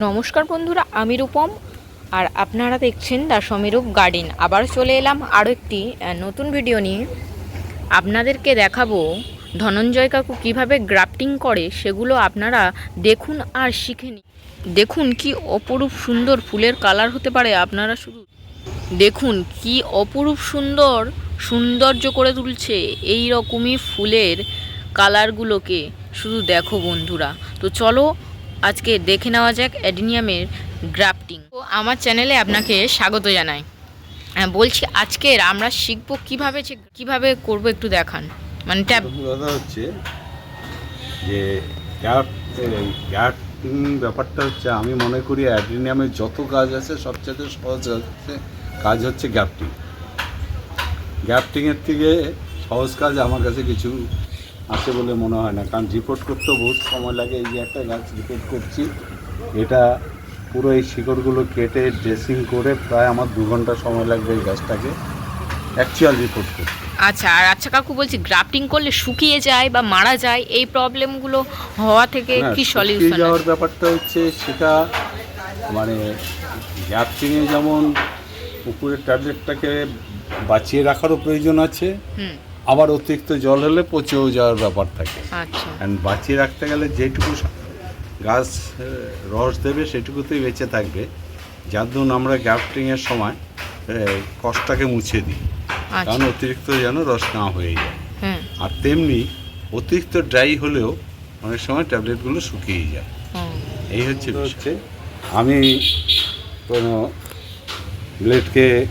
নমস্কার বন্ধুরা, আমি রূপম আর আপনারা দেখছেন দা সমীরূপ গার্ডেন। আবার চলে এলাম আরও একটি নতুন ভিডিও নিয়ে। আপনাদেরকে দেখাবো ধনঞ্জয় কাকু কীভাবে গ্রাফটিং করে, সেগুলো আপনারা দেখুন আর শিখে নিন। দেখুন কি অপরূপ সুন্দর ফুলের কালার হতে পারে আপনারা শুধু। দেখুন কি অপরূপ সুন্দর সৌন্দর্য করে তুলছে এই রকমই ফুলের কালারগুলোকে। শুধু দেখো বন্ধুরা। তো চলো আজকে দেখে নেওয়া যাক অ্যাডিনিয়ামের গ্রাফটিং। তো আমার চ্যানেলে আপনাকে স্বাগত জানাই। হ্যাঁ, বলছি আজকের আমরা শিখব কীভাবে কীভাবে করব একটু দেখান। মানে ট্যাব হচ্ছে যে ব্যাপারটা হচ্ছে আমি মনে করি অ্যাড্রিনিয়ামের যত কাজ আছে সবচেয়ে সহজ হচ্ছে কাজ হচ্ছে গ্যাপটিং গ্যাপটিংয়ের থেকে সহজ কাজ আমার কাছে কিছু আছে বলে মনে হয় না। কারণ রিপোর্ট করতেও বহুত সময় লাগে এই যে একটা গাছ রিপোর্ট করছি এটা পুরো এই শিকড়গুলো কেটে ড্রেসিং করে প্রায় আমার দু ঘণ্টা সময় লাগবে এই গাছটাকে অ্যাকচুয়াল রিপোর্ট করতে। আচ্ছা আর আচ্ছা কাকু বলছি গ্রাফটিং করলে শুকিয়ে যায় বা মারা যায় এই প্রবলেমগুলো হওয়া থেকে কি সলিউশন যাওয়ার ব্যাপারটা হচ্ছে সেটা মানে গ্রাফটিংয়ে যেমন পুকুরের ট্যাবলেটটাকে বাঁচিয়ে রাখারও প্রয়োজন আছে হুম। আবার অতিরিক্ত জল হলে পচেও যাওয়ার ব্যাপার থাকে। আচ্ছা। অ্যান্ড বাঁচিয়ে রাখতে গেলে যেটুকু গাছ রস দেবে সেটুকুতেই বেঁচে থাকবে। যার ধরুন আমরা গ্যাপটিংয়ের সময় আহ, কষটাকে মুছে দিই। কারণ আচ্ছা অতিরিক্ত যেন রস না হয়ে যায়। আর তেমনি অতিরিক্ত ড্রাই হলেও অনেক সময় ট্যাবলেটগুলো শুকিয়ে যায়। এই হচ্ছে হচ্ছে আমি কোনো ব্লেডকে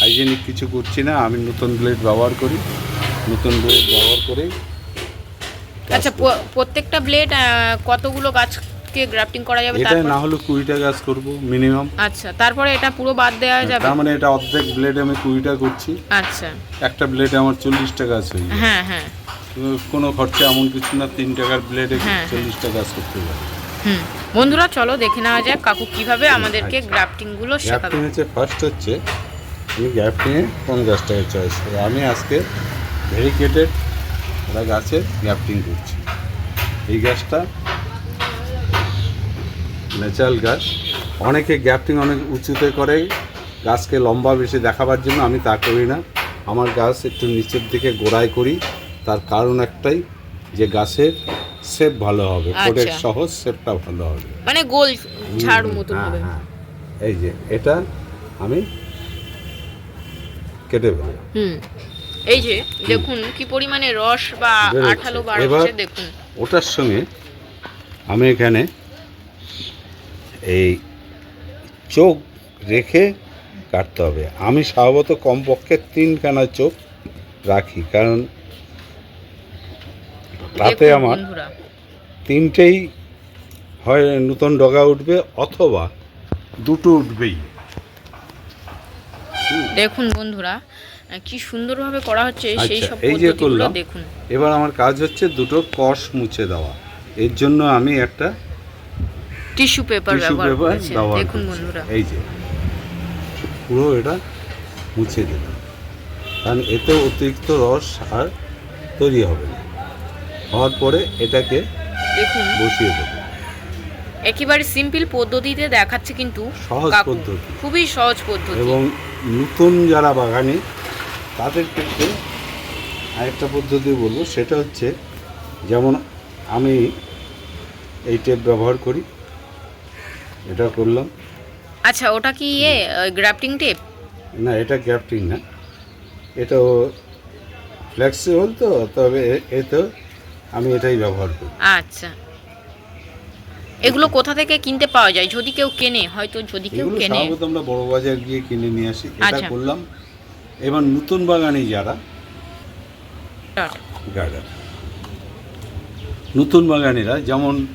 হাইজেনিক কিছু করছি না আমি নতুন ব্লেড ব্যবহার করি। নতুন ব্লেড ব্যবহার করে আচ্ছা প্রত্যেকটা ব্লেড কতগুলো গাছকে গ্রাফটিং করা যাবে এটা না হলে কুড়িটা গাছ করব মিনিমাম আচ্ছা তারপরে এটা পুরো বাদ দেওয়া যাবে? তার মানে এটা অর্ধেক ব্লেড আমি কুড়িটা করছি। আচ্ছা। একটা ব্লেডে আমার চল্লিশটা গাছ হয়ে হ্যাঁ হ্যাঁ। কোনো খরচা এমন কিছু না তিন টাকার ব্লেডে হ্যাঁ। চল্লিশটা গাছ করতে পারি হুম। বন্ধুরা চলো দেখে নেওয়া যাক কাকু কীভাবে আমাদেরকে আচ্ছা। গ্রাফটিংগুলো শেখাবে। গ্যাপটিং হচ্ছে ফার্স্ট হচ্ছে আমি গ্যাপটিংয়ে কোন গাছটাকে চয়েস করি আমি আজকে ভেরিকেটেড ওরা গাছের গ্যাপটিং করছি। এই গাছটা ন্যাচারাল গাছ অনেকে গ্যাপটিং অনেক উঁচুতে করে গাছকে লম্বা বেশি দেখাবার জন্য আমি তা করি না। আমার গাছ একটু নিচের দিকে গোড়ায় করি তার কারণ একটাই যে গাছের শেপ ভালো হবে আচ্ছা। সহজ শেপটা ভালো হবে। মানে গোল ঝাড় মতন হ্যাঁ, হবে। হ্যাঁ। এই যে এটা আমি কেটে ফেলি হুম। এই যে দেখুন কি পরিমাণে রস বা আঠালো বার হচ্ছে দেখুন। ওটার সঙ্গে আমি এখানে এই চোখ রেখে কাটতে হবে। আমি স্বভাবত কমপক্ষে তিনখানা চোখ রাখি কারণ তাতে আমার তিনটেই হয় নতুন ডগা উঠবে অথবা দুটো উঠবেই। দেখুন বন্ধুরা কি সুন্দরভাবে করা হচ্ছে সেই আচ্ছা, সব এই যে পদ্ধতিগুলো করলাম। দেখুন। এবার আমার কাজ হচ্ছে দুটো কষ মুছে দেওয়া। এর জন্য আমি একটা টিস্যু পেপার ব্যবহার করেছে। দেখুন বন্ধুরা। এই যে পুরো এটা মুছে দিলাম। কারণ এতে অতিরিক্ত রস আর তৈরি হবে না। হওয়ার পরে এটাকে দেখুন। বসিয়ে দেবো। একেবারে সিম্পল পদ্ধতিতে দেখাচ্ছে কিন্তু সহজ পদ্ধতি। খুবই সহজ পদ্ধতি। এবং নতুন যারা বাগানি তাদের ক্ষেত্রে আরেকটা পদ্ধতি বলব সেটা হচ্ছে যেমন আমি এই টেপ ব্যবহার করি এটা করলাম। আচ্ছা ওটা কি ইয়ে গ্রাফটিং টেপ না এটা গ্যাপটিং না। এটা ফ্লেক্সিবল তো তবে এ- তো আমি এটাই ব্যবহার করি। আচ্ছা। এগুলো কোথা থেকে কিনতে পাওয়া যায়? যদি কেউ কেনে হয়তো যদি কেউ এগুলো কেনে। স্বভাবত আমরা বড় বাজার গিয়ে কিনে নিয়ে আসি। এটা আচ্ছা। করলাম। এবার নতুন বাগানি যারা Start. গার্ডার নতুন বাগানিরা যেমন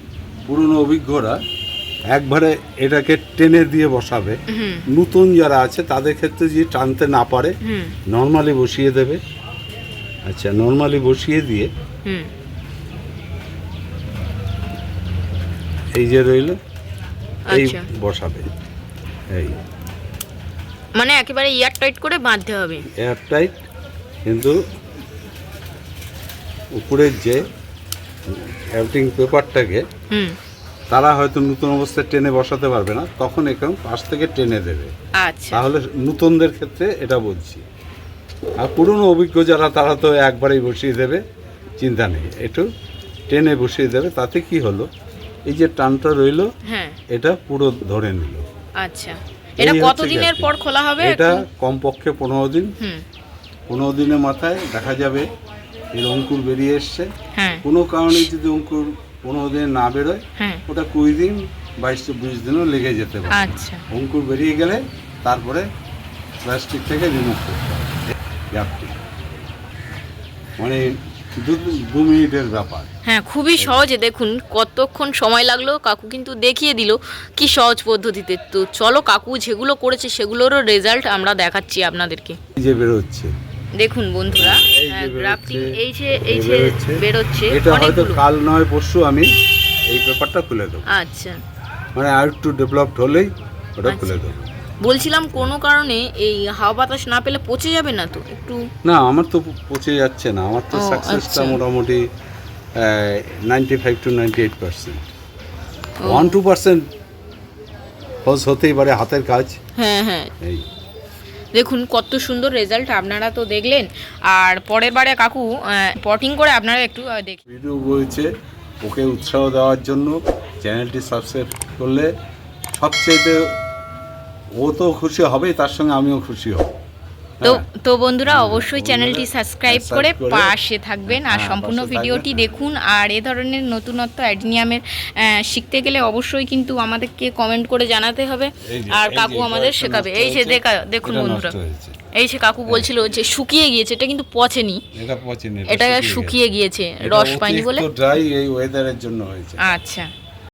পুরনো অভিজ্ঞরা একবারে এটাকে টেনে দিয়ে বসাবে। নতুন যারা আছে তাদের ক্ষেত্রে যদি টানতে না পারে নর্মালি বসিয়ে দেবে। আচ্ছা নর্মালি বসিয়ে দিয়ে এই যে রইল এই আচ্ছা। বসাবে। এই। মানে একেবারে ইয়ার টাইট করে বাঁধতে হবে। এয়ার টাইট কিন্তু উপরের যে অ্যাপটিং পেপারটাকে হুম। তারা হয়তো নতুন অবস্থায় টেনে বসাতে পারবে না তখন এরকম পাশ থেকে টেনে দেবে। আচ্ছা। তাহলে নতুনদের ক্ষেত্রে এটা বলছি। আর পুরনো অভিজ্ঞ যারা তারা তো একবারেই বসিয়ে দেবে চিন্তা নেই। একটু টেনে বসিয়ে দেবে তাতে কি হলো? এই যে টানটা রইল হ্যাঁ। এটা পুরো ধরে নিল। আচ্ছা। এটা কতদিনের পর খোলা হবে? এটা কমপক্ষে পনেরো দিন। পনেরো দিনের মাথায় দেখা যাবে এর অঙ্কুর বেরিয়ে এসছে। হ্যাঁ। কোনো কারণে যদি অঙ্কুর পনেরো দিনে না বেরোয় হ্যাঁ। ওটা কুড়ি দিন বাইশ চব্বিশ দিনও লেগে যেতে পারে। আচ্ছা। অঙ্কুর বেরিয়ে গেলে তারপরে প্লাস্টিক থেকে রিমুভ করতে হবে। মানে দু মিনিটের ব্যাপার। হ্যাঁ খুবই সহজে দেখুন কতক্ষণ সময় লাগল কাকু কিন্তু দেখিয়ে দিল কি সহজ পদ্ধতিতে। তো চলো কাকু যেগুলো করেছে সেগুলোরও রেজাল্ট আমরা দেখাচ্ছি আপনাদেরকে। এই যে বেরোচ্ছে। দেখুন বন্ধুরা গ্রাফটিং এই যে এই যে বেরোচ্ছে। এটা হয়তো কাল নয় পরশু আমি এই পেপারটা খুলে দেবো। আচ্ছা। মানে আর একটু ডেভেলপড হলেই ওটা আচ্ছা। খুলে দেবো। বলছিলাম কোনো কারণে এই হাওয়া বাতাস না পেলে পচে যাবে না তো? একটু না আমার তো পচে যাচ্ছে না। আমার তো সাকসেসটা আচ্ছা। মোটামুটি ninety five to ninety eight percent one two percent false হতেই পারে হাতের কাজ। হ্যাঁ হ্যাঁ। এই। দেখুন কত সুন্দর রেজাল্ট আপনারা তো দেখলেন। আর পরের বারে কাকু পটিং করে আপনারা একটু আহ, দেখি ভিডিও বলছে ওকে উৎসাহ দেওয়ার জন্য। চ্যানেলটি সাবস্ক্রাইব করলে সবচেয়ে ও তো খুশি হবেই তার সঙ্গে আমিও খুশি হব। তো হ্যাঁ। তো বন্ধুরা হ্যাঁ, অবশ্যই চ্যানেলটি সাবস্ক্রাইব করে পাশে থাকবেন আর হ্যাঁ, সম্পূর্ণ ভিডিওটি দেখুন। আর এ ধরনের নতুনত্ব অ্যাডনিয়ামের শিখতে গেলে অবশ্যই কিন্তু আমাদেরকে কমেন্ট করে জানাতে হবে। আর কাকু আমাদের শেখাবে। এই যে দেখা দেখুন বন্ধুরা। এই যে কাকু বলছিল যে শুকিয়ে গিয়েছে এটা কিন্তু পচেনি। এটা পচেনি এটা শুকিয়ে গিয়েছে। রস পাইনি বলে। ড্রাই এই ওয়েদারের জন্য হয়েছে। আচ্ছা।